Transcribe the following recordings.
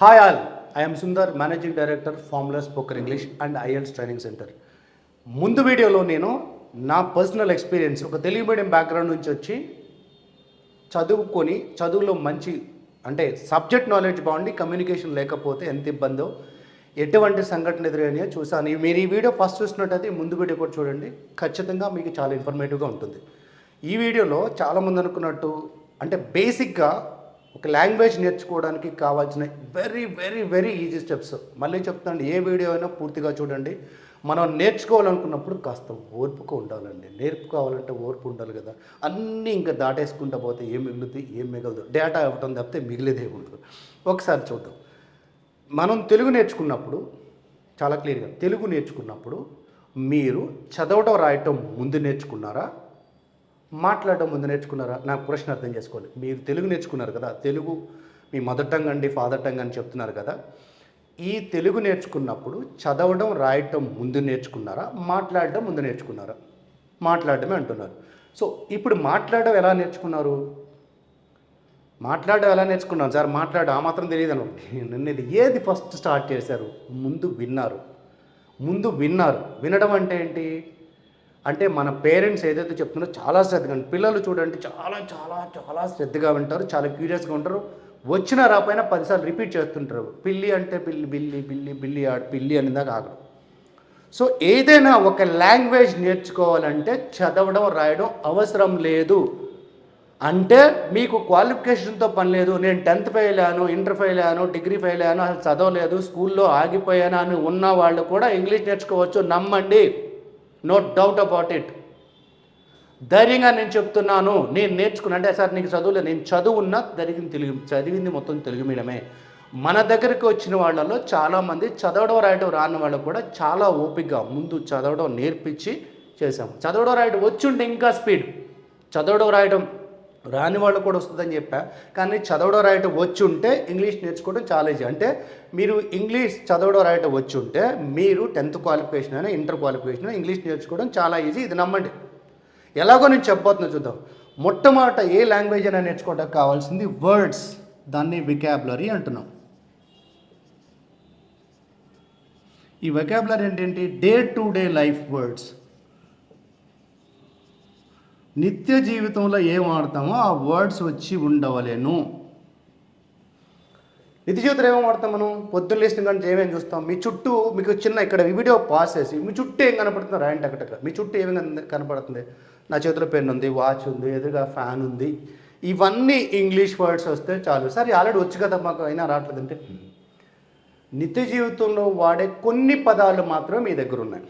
Hi all I'm Sundar managing director formula spoken English and IELTS training centre ముందు వీడియోలో నేను నా personal experience ఒక తెలుగు మీడియం బ్యాక్గ్రౌండ్ నుంచి వచ్చి చదువుకొని చదువులో మంచి అంటే సబ్జెక్ట్ నాలెడ్జ్ బాగుండి కమ్యూనికేషన్ లేకపోతే ఎంత ఇబ్బందో ఎటువంటి సంఘటన ఎదురైనాయో చూసాను మీరు ఈ వీడియో ఫస్ట్ చూసినట్టయితే ముందు వీడియో కూడా చూడండి. ఖచ్చితంగా మీకు చాలా ఇన్ఫర్మేటివ్గా ఉంటుంది. ఈ వీడియోలో చాలామంది అనుకున్నట్టు అంటే బేసిక్గా ఒక లాంగ్వేజ్ నేర్చుకోవడానికి కావాల్సిన very very very easy steps మళ్ళీ చెప్తాను ఏ వీడియో అయినా పూర్తిగా చూడండి. మనం నేర్చుకోవాలనుకున్నప్పుడు కాస్త ఓర్పుగా ఉండాలండి. నేర్పుకోవాలంటే ఓర్పు ఉండాలి కదా. అన్నీ ఇంకా దాటేసుకుంటా పోతే ఏం మిగులుతుంది ఏం మిగలదు. డేటా ఇవ్వటం తప్పితే మిగిలేదే ఉండదు ఒకసారి చూద్దాం. మనం తెలుగు నేర్చుకున్నప్పుడు చాలా క్లియర్గా తెలుగు నేర్చుకున్నప్పుడు మీరు చదవడం రాయటం ముందు నేర్చుకున్నారా? మాట్లాడడం ముందు నేర్చుకున్నారా? నాకు ప్రశ్న అర్థం చేసుకోవాలి. మీరు తెలుగు నేర్చుకున్నారు కదా తెలుగు మీ మదర్ టంగ్ అండి ఫాదర్ టంగ్ అని చెప్తున్నారు కదా ఈ తెలుగు నేర్చుకున్నప్పుడు చదవడం రాయటం ముందు నేర్చుకున్నారా? మాట్లాడడం ముందు నేర్చుకున్నారా? మాట్లాడమే అంటున్నారు. సో ఇప్పుడు మాట్లాడడం ఎలా నేర్చుకున్నారు? మాట్లాడడం ఎలా నేర్చుకున్నాను సార్ మాట్లాడ ఆ మాత్రం తెలియదు నన్ను ఏది ఫస్ట్ స్టార్ట్ చేశారు? ముందు విన్నారు. ముందు విన్నారు. వినడం అంటే ఏంటి? అంటే మన పేరెంట్స్ ఏదైతే చెప్తున్నారో చాలా శ్రద్ధగా పిల్లలు చూడండి చాలా చాలా చాలా శ్రద్ధగా వింటారు చాలా క్యూరియస్గా ఉంటారు. వచ్చిన రాపైన పదిసార్లు రిపీట్ చేస్తుంటారు. పిల్లి అంటే పిల్లి బిల్లి బిల్లి బిల్లి ఆడు పిల్లి అనేదాకా ఆగడం. సో ఏదైనా ఒక లాంగ్వేజ్ నేర్చుకోవాలంటే చదవడం రాయడం అవసరం లేదు. అంటే మీకు క్వాలిఫికేషన్తో పని లేదు. నేను టెన్త్ ఫెయిల్ అయ్యాను ఇంటర్ ఫెయిల్ అయ్యాను డిగ్రీ ఫెయిల్ అయ్యాను అసలు చదవలేదు స్కూల్లో ఆగిపోయాను అని ఉన్న వాళ్ళు కూడా ఇంగ్లీష్ నేర్చుకోవచ్చు. నమ్మండి. నో డౌట్ అబౌట్ ఇట్ ధైర్యంగా నేను చెప్తున్నాను నేను నేర్చుకున్నా అంటే సార్ నీకు చదువులే నేను చదువున్నా జరిగింది తెలుగు చదివింది మొత్తం తెలుగు మీడియమే. మన దగ్గరికి వచ్చిన వాళ్ళలో చాలామంది చదవడం రాయడం రాని వాళ్ళు కూడా చాలా ఓపికగా ముందు చదవడం నేర్పించి చేశాము. చదవడం రాయడం వచ్చుంటే ఇంకా స్పీడ్ చదవడం రాయడం రాని వాళ్ళు కూడా వస్తుందని చెప్పా. కానీ చదవడం రాయటం వచ్చి ఉంటే ఇంగ్లీష్ నేర్చుకోవడం చాలా ఈజీ అంటే మీరు ఇంగ్లీష్ చదవడం రాయటం వచ్చి ఉంటే మీరు టెన్త్ క్వాలిఫికేషన్ అయినా ఇంటర్ క్వాలిఫికేషన్ అయినా ఇంగ్లీష్ నేర్చుకోవడం చాలా ఈజీ ఇది నమ్మండి. ఎలాగో నేను చెప్పబోతున్నా చూద్దాం. మొట్టమొదట ఏ లాంగ్వేజ్ అయినా నేర్చుకోవడానికి కావాల్సింది వర్డ్స్ దాన్ని వికాబులరీ అంటున్నాం. ఈ వెకాబులరీ ఏంటంటే day to day life words నిత్య జీవితంలో ఏం వాడతామో ఆ వర్డ్స్ వచ్చి ఉండవలేను. నిత్య జీవితంలో ఏమేమి వాడతాం మనం? పొద్దున్న లేచిన కానీ ఏమేమి చూస్తాం? మీ చుట్టూ మీకు చిన్న ఇక్కడ వీడియో పాస్ చేసి మీ చుట్టూ ఏం కనపడుతుంది రాయండి అక్కడ మీ చుట్టూ ఏమి కనపడుతుంది? నా చేతిలో పెన్ ఉంది వాచ్ ఉంది ఎదురుగా ఫ్యాన్ ఉంది. ఇవన్నీ ఇంగ్లీష్ వర్డ్స్ వస్తే చాలు. సరే ఆల్రెడీ వచ్చు కదా మాకు అయినా రావట్లేదు అంటే నిత్య జీవితంలో వాడే కొన్ని పదాలు మాత్రం మీ దగ్గర ఉన్నాయి.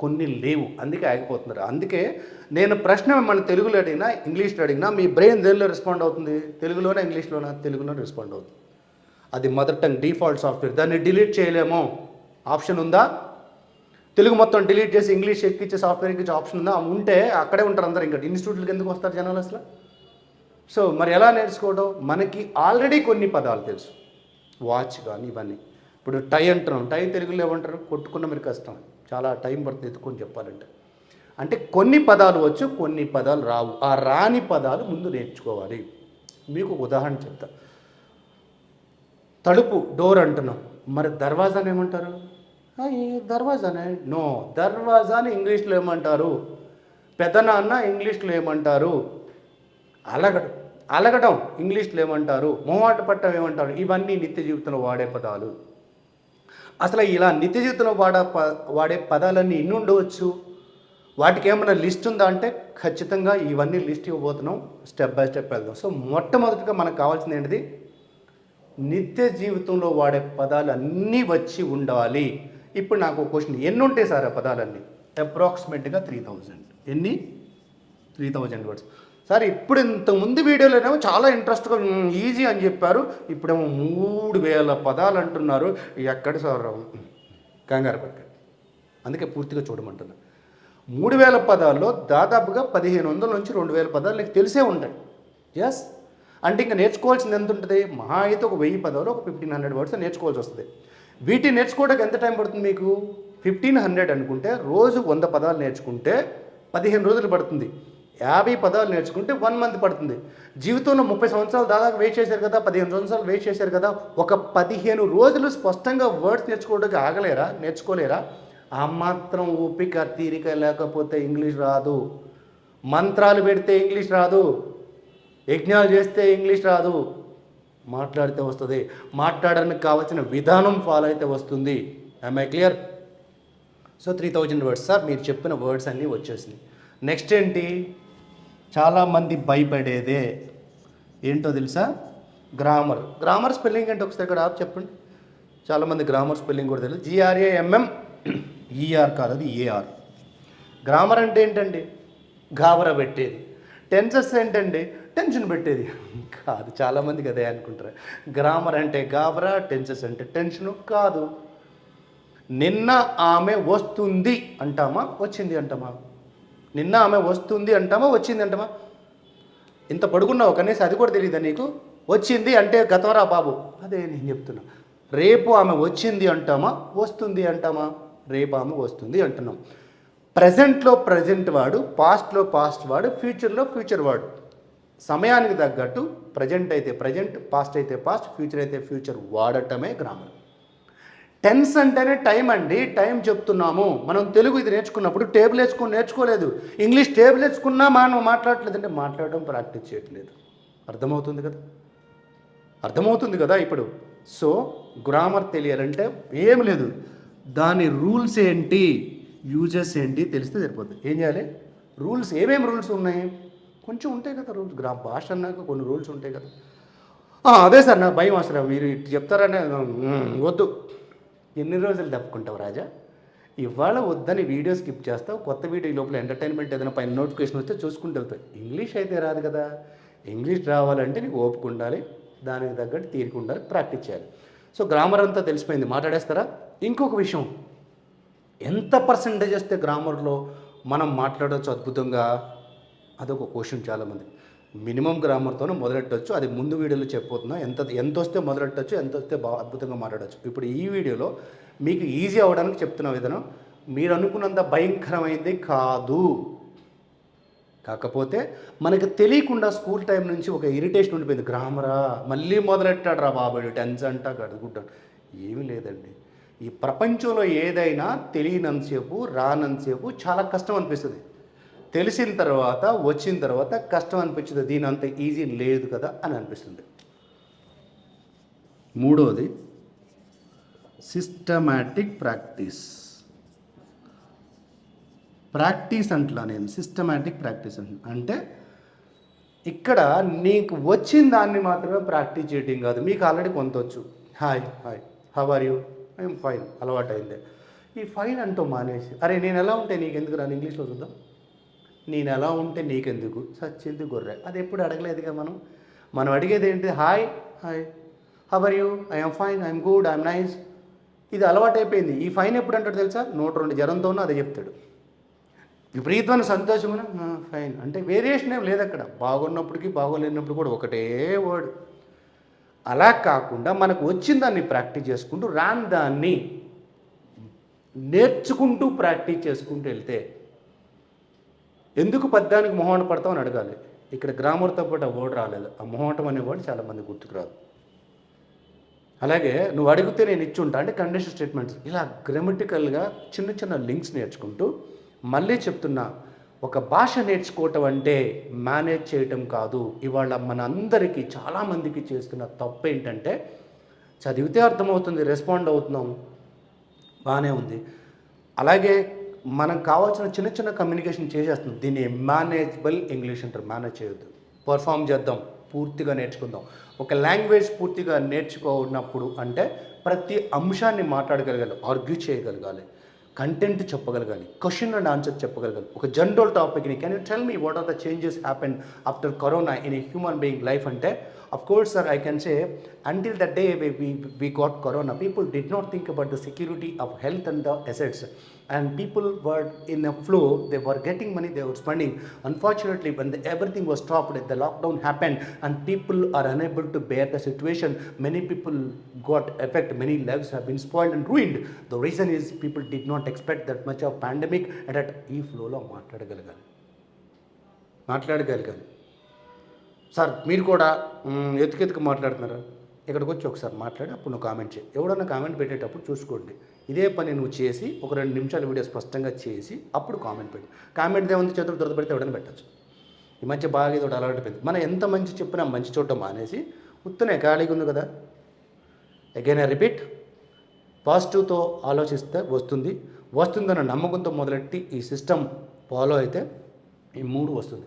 కొన్ని లేవు. అందుకే ఆగిపోతున్నారు. అందుకే నేను ప్రశ్న మిమ్మల్ని తెలుగులో అడిగినా ఇంగ్లీష్లో అడిగినా మీ బ్రెయిన్ దేనిలో రెస్పాండ్ అవుతుంది? తెలుగులోనే ఇంగ్లీష్లోనా? తెలుగులోనే రెస్పాండ్ అవుతుంది. అది మదర్ టంగ్ డిఫాల్ట్ సాఫ్ట్వేర్. దాన్ని డిలీట్ చేయలేమో. ఆప్షన్ ఉందా? తెలుగు మొత్తం డిలీట్ చేసి ఇంగ్లీష్ ఎక్కిచ్చే సాఫ్ట్వేర్ ఎక్కిచ్చే ఆప్షన్ ఉందా? ఉంటే అక్కడే ఉంటారు అందరు. ఇంకా ఇన్స్టిట్యూట్లకు ఎందుకు వస్తారు జనాలు అసలు? సో మరి ఎలా నేర్చుకోవడం? మనకి ఆల్రెడీ కొన్ని పదాలు తెలుసు. వాచ్ కానీ ఇవన్నీ. ఇప్పుడు టై అంటున్నాం. టై తెలుగులో ఏమంటారు? కొట్టుకున్న మీరు కష్టం. చాలా టైం పడుతుంది ఎత్తుకొని చెప్పాలంటే. అంటే కొన్ని పదాలు వచ్చు కొన్ని పదాలు రావు. ఆ రాని పదాలు ముందు నేర్చుకోవాలి. మీకు ఒక ఉదాహరణ చెప్తా. తలుపు డోర్ అంటున్నాం. మరి దర్వాజాని ఏమంటారు? ఈ దర్వాజానే? నో దర్వాజాని ఇంగ్లీష్లో ఏమంటారు? పెదనాన్న ఇంగ్లీష్లో ఏమంటారు? అలగడం అలగడం ఇంగ్లీష్లో ఏమంటారు? మొహమాట పట్టం ఏమంటారు? ఇవన్నీ నిత్య జీవితంలో వాడే పదాలు. అసలు ఇలా నిత్య జీవితంలో వాడ వాడే పదాలన్నీ ఎన్ని ఉండవచ్చు వాటికి ఏమైనా లిస్ట్ ఉందా అంటే ఖచ్చితంగా ఇవన్నీ లిస్ట్ ఇవ్వబోతున్నాం. స్టెప్ బై స్టెప్ వెళ్దాం. సో మొట్టమొదటిగా మనకు కావాల్సింది ఏంటిది? నిత్య జీవితంలో వాడే పదాలు అన్నీ వచ్చి ఉండాలి. ఇప్పుడు నాకు క్వశ్చన్. ఎన్ని ఉంటాయి సార్ ఆ పదాలన్నీ? అప్రాక్సిమేట్గా త్రీ థౌజండ్. ఎన్ని? Three thousand words. సార్ ఇప్పుడు ఇంత ముందు వీడియోలోనేమో చాలా ఇంట్రెస్ట్గా ఈజీ అని చెప్పారు. ఇప్పుడేమో మూడు వేల పదాలు అంటున్నారు. ఎక్కడ సార్? కంగారు పక్క అందుకే పూర్తిగా చూడమంటున్నాను మూడు వేల పదాల్లో దాదాపుగా పదిహేను వందల నుంచి రెండు వేల పదాలు నీకు తెలిసే ఉంటాయి. ఎస్ అంటే ఇంకా నేర్చుకోవాల్సింది ఎంత ఉంటుంది? మహా అయితే ఒక వెయ్యి పదాలు ఒక ఫిఫ్టీన్ హండ్రెడ్ వర్డ్స్ నేర్చుకోవాల్సి వస్తుంది. వీటిని నేర్చుకోవడానికి ఎంత టైం పడుతుంది మీకు? ఫిఫ్టీన్ హండ్రెడ్ అనుకుంటే రోజు వంద పదాలు నేర్చుకుంటే పదిహేను రోజులు పడుతుంది. యాభై పదాలు నేర్చుకుంటే వన్ మంత్ పడుతుంది. జీవితంలో ముప్పై సంవత్సరాలు దాదాపు వెయిట్ చేశారు కదా? పదిహేను సంవత్సరాలు వెయిట్ చేశారు కదా? ఒక పదిహేను రోజులు స్పష్టంగా వర్డ్స్ నేర్చుకోవడానికి ఆగలేరా? నేర్చుకోలేరా? ఆ మాత్రం ఓపిక తీరిక లేకపోతే ఇంగ్లీష్ రాదు. మంత్రాలు పెడితే ఇంగ్లీష్ రాదు. యజ్ఞాలు చేస్తే ఇంగ్లీష్ రాదు. మాట్లాడితే వస్తుంది. మాట్లాడడానికి కావాల్సిన విధానం ఫాలో అయితే వస్తుంది. I I clear so three thousand words sir మీరు చెప్పిన వర్డ్స్ అన్నీ వచ్చేసినాయి. నెక్స్ట్ ఏంటి? చాలామంది భయపడేదే. ఏంటో తెలుసా? గ్రామర్ గ్రామర్ స్పెల్లింగ్ అంటే ఒకసారి ఇక్కడ ఆప్ చెప్పండి. చాలామంది గ్రామర్ స్పెల్లింగ్ కూడా తెలియదు. జిఆర్ఏఎంఎం ఈఆర్ కాదు అది ఏఆర్ గ్రామర్ అంటే ఏంటండి? గాబర పెట్టేది. టెన్సెస్ ఏంటండి? టెన్షన్ పెట్టేది. కాదు చాలామందికి అదే అనుకుంటారు. గ్రామర్ అంటే గాబరా టెన్సెస్ అంటే టెన్షను కాదు. నిన్న ఆమె వస్తుంది అంటామా? వచ్చింది అంటామా? నిన్న ఆమె వస్తుంది అంటామా? వచ్చింది అంటామా? ఇంత పడుకున్నావు కనీసం అది కూడా తెలియదా నీకు? వచ్చింది అంటే గతవరా బాబు. అదే నేను చెప్తున్నా. రేపు ఆమె వచ్చింది అంటామా? వస్తుంది అంటామా? రేబాము వస్తుంది అంటున్నాం. ప్రజెంట్లో ప్రజెంట్ వాడు పాస్ట్లో పాస్ట్ వాడు ఫ్యూచర్లో ఫ్యూచర్ వాడు. సమయానికి తగ్గట్టు ప్రజెంట్ అయితే ప్రజెంట్ పాస్ట్ అయితే పాస్ట్ ఫ్యూచర్ అయితే ఫ్యూచర్ వాడటమే గ్రామర్ టెన్స్ అంటేనే టైం అండి. టైం చెప్తున్నాము. మనం తెలుగు ఇది నేర్చుకున్నప్పుడు టేబుల్ వేసుకొని నేర్చుకోలేదు. ఇంగ్లీష్ టేబుల్ వేసుకున్నా మనం మాట్లాడట్లేదు అంటే మాట్లాడడం ప్రాక్టీస్ చేయట్లేదు. అర్థమవుతుంది కదా? అర్థమవుతుంది కదా ఇప్పుడు. సో గ్రామర్ తెలియాలంటే ఏం లేదు. దాని రూల్స్ ఏంటి? యూజెస్ ఏంటి? తెలిస్తే సరిపోద్ది. ఏం చేయాలి? రూల్స్ ఏమేమి రూల్స్ ఉన్నాయి? కొంచెం ఉంటాయి కదా రూల్స్. గ్రా భాష అన్నాక కొన్ని రూల్స్ ఉంటాయి కదా. అదే సార్ నాకు భయం అసలు. మీరు ఇటు చెప్తారనే వద్దు. ఎన్ని రోజులు తప్పుకుంటావు రాజా? ఇవాళ వద్దని వీడియో స్కిప్ చేస్తావు కొత్త వీడియో ఈ లోపల ఎంటర్టైన్మెంట్ ఏదైనా పైన నోటిఫికేషన్ వస్తే చూసుకుంటూ వెళ్తావు. ఇంగ్లీష్ అయితే రాదు కదా. ఇంగ్లీష్ రావాలంటే నీకు ఓపిక ఉండాలి. దానికి తగ్గట్టు తీరిక ఉండాలి. ప్రాక్టీస్ చేయాలి. సో గ్రామర్ అంతా తెలిసిపోయింది. మాట్లాడేస్తారా? ఇంకొక విషయం. ఎంత పర్సంటేజ్ వస్తే గ్రామర్లో మనం మాట్లాడవచ్చు అద్భుతంగా? అదొక క్వశ్చన్ చాలామంది. మినిమం గ్రామర్తోనే మొదలెట్టవచ్చు అది ముందు వీడియోలో చెప్పబోతున్నా. ఎంత ఎంత వస్తే మొదలెట్టచ్చు ఎంత వస్తే బాగా అద్భుతంగా మాట్లాడచ్చు. ఇప్పుడు ఈ వీడియోలో మీకు ఈజీ అవ్వడానికి చెప్తున్న విధానం. మీరు అనుకున్నంత భయంకరమైంది కాదు. కాకపోతే మనకి తెలియకుండా స్కూల్ టైం నుంచి ఒక ఇరిటేషన్ ఉండిపోయింది. గ్రామరా మళ్ళీ మొదలెట్టాడు రా బాబు టెన్స్ అంటా కడుగుంటాడు ఏమీ లేదండి. ఈ ప్రపంచంలో ఏదైనా తెలియనంతసేపు రానంతసేపు చాలా కష్టం అనిపిస్తుంది. తెలిసిన తర్వాత వచ్చిన తర్వాత కష్టం అనిపించింది. దీని అంత ఈజీ లేదు కదా అని అనిపిస్తుంది. మూడవది సిస్టమాటిక్ ప్రాక్టీస్ ప్రాక్టీస్ అంటున్నా నేను. సిస్టమాటిక్ ప్రాక్టీస్ అంటున్నా అంటే ఇక్కడ నీకు వచ్చిన దాన్ని మాత్రమే ప్రాక్టీస్ చేయడం కాదు. మీకు ఆల్రెడీ కొంత వచ్చు. Hi hi how are you I'm fine అలవాటైంది. ఈ ఫైన్ అంటూ మానేసి అరే నేను ఎలా ఉంటే నీకెందుకు రాను ఇంగ్లీష్లో చూద్దాం. నేను ఎలా ఉంటే నీకెందుకు? సచ్చింది గొర్రె. అది ఎప్పుడు అడగలేదుగా మనం? మనం అడిగేది ఏంటి? Hi hi. How are you I'm fine I'm good I'm nice ఇది అలవాటైపోయింది. ఈ ఫైన్ ఎప్పుడు అంటాడు తెలుసా? నూట రెండు జ్వరంతోనూ అదే చెప్తాడు. విపరీతమైన సంతోషమున ఫైన్ అంటే వేరియేషన్ ఏం లేదు అక్కడ బాగున్నప్పటికీ బాగోలేనప్పుడు కూడా ఒకటే వర్డ్ అలా కాకుండా మనకు వచ్చిన దాన్ని ప్రాక్టీస్ చేసుకుంటూ రాని దాన్ని నేర్చుకుంటూ ప్రాక్టీస్ చేసుకుంటూ వెళ్తే ఎందుకు పద్యానికి మొహమాట పడతామని అడగాలి. ఇక్కడ గ్రామర్తో పాటు ఆ వర్డ్ రాలేదు. ఆ మొహమాటం అనే వర్డ్ చాలామంది గుర్తుకు రాదు. అలాగే నువ్వు అడిగితే నేను ఇచ్చుంటా అంటే కండిషన్ స్టేట్మెంట్స్ ఇలా గ్రామటికల్గా చిన్న చిన్న లింక్స్ నేర్చుకుంటూ మళ్ళీ చెప్తున్నా ఒక భాష నేర్చుకోవటం అంటే మేనేజ్ చేయటం కాదు. ఇవాళ మనందరికీ చాలామందికి చేస్తున్న తప్పు ఏంటంటే చదివితే అర్థమవుతుంది రెస్పాండ్ అవుతున్నాం. బాగానే ఉంది. అలాగే మనకు కావాల్సిన చిన్న చిన్న కమ్యూనికేషన్ చేసేస్తుంది దీన్ని మేనేజబుల్ ఇంగ్లీష్ అంటారు. మేనేజ్ చేయొద్దు. పర్ఫామ్ చేద్దాం. పూర్తిగా నేర్చుకుందాం. ఒక లాంగ్వేజ్ పూర్తిగా నేర్చుకున్నప్పుడు అంటే ప్రతి అంశాన్ని మాట్లాడగలగాలి ఆర్గ్యూ చేయగలగాలి. కంటెంట్ చెప్పగలగాలి క్వశ్చన్ అండ్ ఆన్సర్ చెప్పగలగాలి. ఒక జనరల్ టాపిక్ని can you tell me what are the changes happen after corona in a human being life అంటే of course sir i can say until the day we, we, we got corona people did not think about the security of health and the assets and people were in a flow they were getting money they were spending unfortunately when the, everything was stopped the lockdown happened and people are unable to bear the situation many people got affected many lives have been spoiled and ruined the reason is people did not expect that much of pandemic and at ఈ ఫ్లోలో మాట్లాడగలగాలి మాట్లాడగలిగాను sir మీరు కూడా ఎత్తుకెత్తుకు మాట్లాడుతున్నారు? ఇక్కడికి వచ్చి ఒకసారి మాట్లాడి అప్పుడు నువ్వు కామెంట్ చేయి. ఎవడన్నా కామెంట్ పెట్టేటప్పుడు చూసుకోండి. ఇదే పని నువ్వు చేసి ఒక రెండు నిమిషాల వీడియో స్పష్టంగా చేసి అప్పుడు కామెంట్ పెట్టు. కామెంట్ ఏముంది చేతులు దొరద పెడితే ఎవడన్నా పెట్టచ్చు. ఈ మధ్య బాగా ఇది ఒకటి అలవాటు అయిపోయింది. మనం ఎంత మంచి చెప్పినా మంచి చూడటం మానేసి ఉత్తనే ఖాళీగా ఉంది కదా. అగైన్ ఐ రిపీట్ పాజిటివ్తో ఆలోచిస్తే వస్తుంది. వస్తుందన్న నమ్మకంతో మొదలెట్టి ఈ సిస్టమ్ ఫాలో అయితే ఈ మూడు వస్తుంది.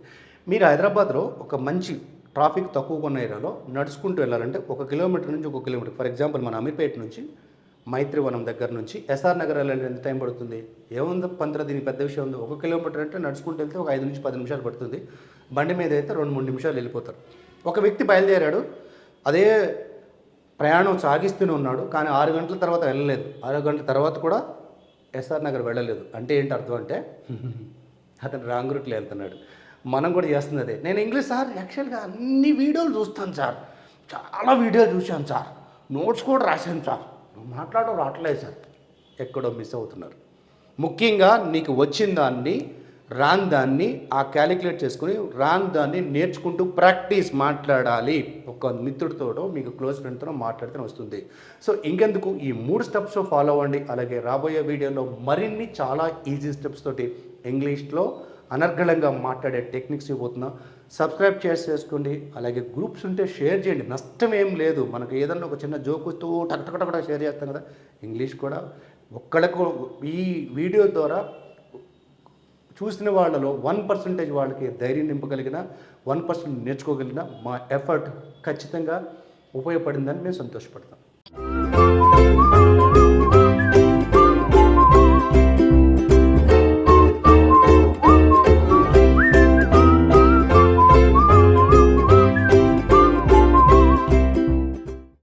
మీరు హైదరాబాద్లో ఒక మంచి ట్రాఫిక్ తక్కువగా ఉన్న ఏరియాలో నడుచుకుంటూ వెళ్ళాలంటే ఒక కిలోమీటర్ నుంచి ఒక కిలోమీటర్. ఫర్ ఎగ్జాంపుల్ మన అమీర్పేట నుంచి మైత్రివనం దగ్గర నుంచి ఎస్ఆర్ నగర్ వెళ్ళాలంటే ఎంత టైం పడుతుంది? ఏముంది పంతర దీనికి పెద్ద విషయం ఉంది. ఒక కిలోమీటర్ అంటే నడుచుకుంటూ వెళ్తే ఒక ఐదు నుంచి పది నిమిషాలు పడుతుంది. బండి మీద అయితే రెండు మూడు నిమిషాలు వెళ్ళిపోతారు. ఒక వ్యక్తి బయలుదేరాడు. అదే ప్రయాణం సాగిస్తూనే ఉన్నాడు. కానీ ఆరు గంటల తర్వాత వెళ్ళలేదు. ఆరు గంటల తర్వాత కూడా ఎస్ఆర్ నగర్ వెళ్ళలేదు. అంటే ఏంటి అర్థం అంటే అతను రాంగ్ రూట్లో వెళ్తున్నాడు. మనం కూడా చేస్తుంది అదే. నేను ఇంగ్లీష్ సార్ యాక్చువల్గా అన్ని వీడియోలు చూస్తాను సార్. చాలా వీడియోలు చూశాను సార్. నోట్స్ కూడా రాశాను సార్. నువ్వు మాట్లాడడం రావట్లేదు సార్. ఎక్కడో మిస్ అవుతున్నారు. ముఖ్యంగా నీకు వచ్చిన దాన్ని రాని దాన్ని ఆ క్యాలిక్యులేట్ చేసుకుని రాని దాన్ని నేర్చుకుంటూ ప్రాక్టీస్ మాట్లాడాలి. ఒక మిత్రుడితోటో మీకు క్లోజ్ ఫ్రెండ్తో మాట్లాడితే వస్తుంది. సో ఇంకెందుకు? ఈ మూడు స్టెప్స్ ఫాలో అవ్వండి. అలాగే రాబోయే వీడియోలో మరిన్ని చాలా ఈజీ స్టెప్స్ తోటి ఇంగ్లీష్లో అనర్గళంగా మాట్లాడే టెక్నిక్స్ ఇవ్వబోతున్నా. సబ్స్క్రైబ్ చేసి చేసుకోండి అలాగే గ్రూప్స్ ఉంటే షేర్ చేయండి. నష్టం ఏం లేదు. మనకు ఏదన్నా ఒక చిన్న జోకుతో టక్ టక్ షేర్ చేస్తాం కదా. ఇంగ్లీష్ కూడా ఒక్కళ్ళకు ఈ వీడియో ద్వారా చూసిన వాళ్ళలో వన్ పర్సెంటేజ్ వాళ్ళకి ధైర్యం నింపగలిగిన వన్ పర్సెంట్ నేర్చుకోగలిగిన మా ఎఫర్ట్ ఖచ్చితంగా ఉపయోగపడిందని మేము సంతోషపడతాం.